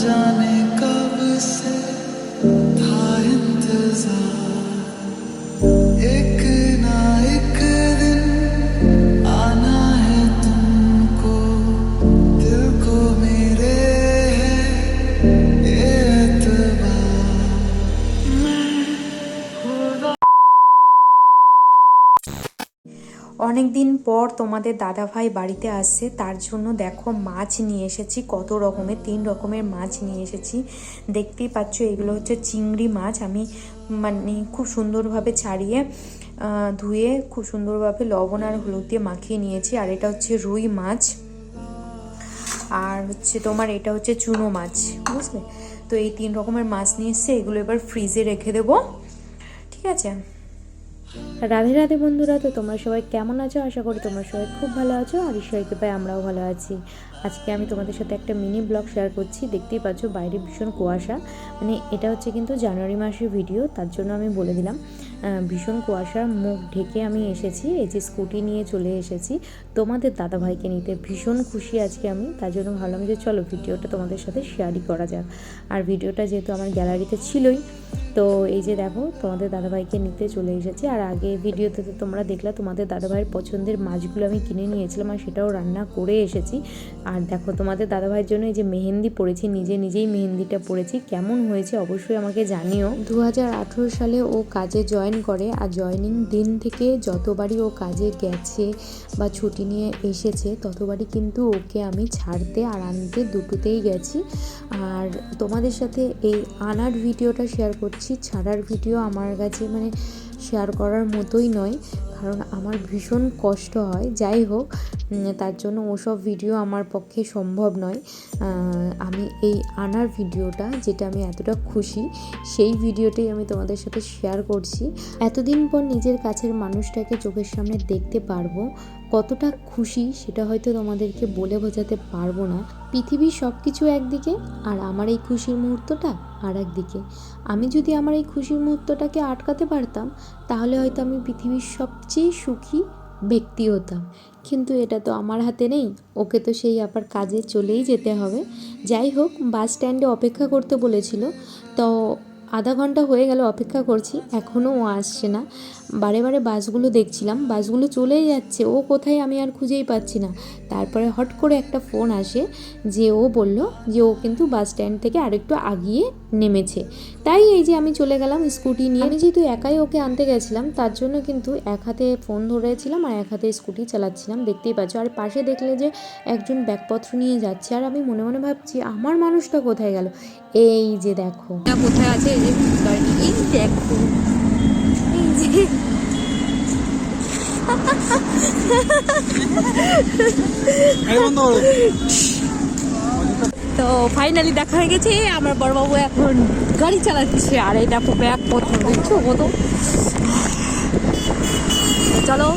जाने অনেক দিন পর তোমাদের দাদা ভাই বাড়িতে আসছে, তার জন্য দেখো মাছ নিয়ে এসেছি, কত রকমের, তিন রকমের মাছ নিয়ে এসেছি। দেখতেই পাচ্ছ, এগুলো হচ্ছে চিংড়ি মাছ, আমি মানে খুব সুন্দরভাবে ছাড়িয়ে ধুয়ে খুব সুন্দরভাবে লবণ আর হলুদ দিয়ে মাখিয়ে নিয়েছি, আর এটা হচ্ছে রুই মাছ। আর হচ্ছে তোমার এটা হচ্ছে চুনো মাছ, বুঝলে? তো এই তিন রকমের মাছ নিয়ে এসছে, এগুলো এবার ফ্রিজে রেখে দেবো, ঠিক আছে? রাধে রাধে বন্ধুরা, তো তোমরা সবাই কেমন আছো? আশা করি তোমরা সবাই খুব ভালো আছো আর ঈশ্বরকে পাই আমরাও ভালো আছি। আজকে আমি তোমাদের সাথে একটা মিনি ব্লগ শেয়ার করছি। দেখতেই পাচ্ছ বাইরে ভীষণ কুয়াশা। মানে এটা হচ্ছে কিন্তু জানুয়ারি মাসের ভিডিও তার জন্য আমি বলে দিলাম ভীষণ কুয়াশার মুখ ঢেকে আমি এসেছি, এই যে স্কুটি নিয়ে চলে এসেছি। তোমাদের দাদাভাইকে নিতে ভীষণ খুশি আজকে আমি, তার জন্য ভাবলাম যে চলো ভিডিওটা তোমাদের সাথে শেয়ারই করা যাক। আর ভিডিওটা যেহেতু আমার গ্যালারিতে ছিলই তো এই যে দেখো, তোমাদের দাদাভাইকে নিতে চলে এসেছি। আর আগে ভিডিওতে তো তোমরা দেখলা, তোমাদের দাদাভাইয়ের পছন্দের মাছগুলো আমি কিনে নিয়েছিলাম আর সেটাও রান্না করে এসেছি। আর দেখো, তোমাদের দাদাভাইয়ের জন্য এই যে মেহেন্দি পড়েছি নিজে নিজেই মেহেন্দিটা পড়েছি কেমন হয়েছে অবশ্যই আমাকে জানিও। দু হাজার আঠেরো সালে ও কাজে জয়েন করে, আর জয়েনিং দিন থেকে যতবারই ও কাজে গেছে বা ছুটি নিয়ে এসেছে, ততবারই কিন্তু ওকে আমি ছাড়তে আর আনতে দুটোতেই গেছি। আর তোমাদের সাথে এই আনার ভিডিওটা শেয়ার করছি। ছাড়ার ভিডিও আমার কাছে মানে শেয়ার করার মতোই নয়, কারণ আমার ভীষণ কষ্ট হয়। যাই হোক তার জন্য ওসব ভিডিও আমার পক্ষে সম্ভব নয়। আমি এই আনার ভিডিওটা যেটা আমি এতটা খুশি, সেই ভিডিওটাই আমি তোমাদের সাথে শেয়ার করছি। এতদিন পর নিজের কাছের মানুষটাকে চোখের সামনে দেখতে পারব, কতটা খুশি সেটা হয়তো তোমাদেরকে বলে বোঝাতে পারব না। পৃথিবীর সব কিছু একদিকে, আর আমার এই খুশির মুহূর্তটা আর একদিকে আমি যদি আমার এই খুশির মুহূর্তটাকে আটকাতে পারতাম, তাহলে হয়তো আমি পৃথিবীর সবচেয়ে সুখী ব্যক্তি হতাম। কিন্তু এটা তো আমার হাতে নেই, ওকে তো সেই আবার কাজে চলেই যেতে হবে। যাই হোক, বাস স্ট্যান্ডে অপেক্ষা করতে বলেছিল। তো আধা ঘণ্টা হয়ে গেল অপেক্ষা করছি, এখনও ও আসছে না। বারে বারে বাসগুলো দেখছিলাম বাসগুলো চলেই যাচ্ছে ও কোথায় আমি আর খুঁজেই পাচ্ছি না তারপরে হট করে একটা ফোন আসে যে ও বলল যে ও কিন্তু বাস স্ট্যান্ড থেকে আরেকটু আগিয়ে নেমেছে তাই এই যে আমি চলে গেলাম স্কুটি নিয়ে আমি যেহেতু একাই ওকে আনতে গেছিলাম তার জন্য কিন্তু এক হাতে ফোন ধরেছিলাম আর এক হাতে স্কুটি চালাচ্ছিলাম দেখতেই পাচ্ছ আর পাশে দেখলে যে একজন ব্যাগপত্র নিয়ে যাচ্ছে আর আমি মনে মনে ভাবছি আমার মানুষটা কোথায় গেল এই যে দেখো কোথায় আছে এই যে দেখো তো ফাইনালি দেখা হয়ে গেছে, আমার বড়বাবু এখন গাড়ি চালাচ্ছে, আর এটা ব্যাগ দেখছ কত? চলো।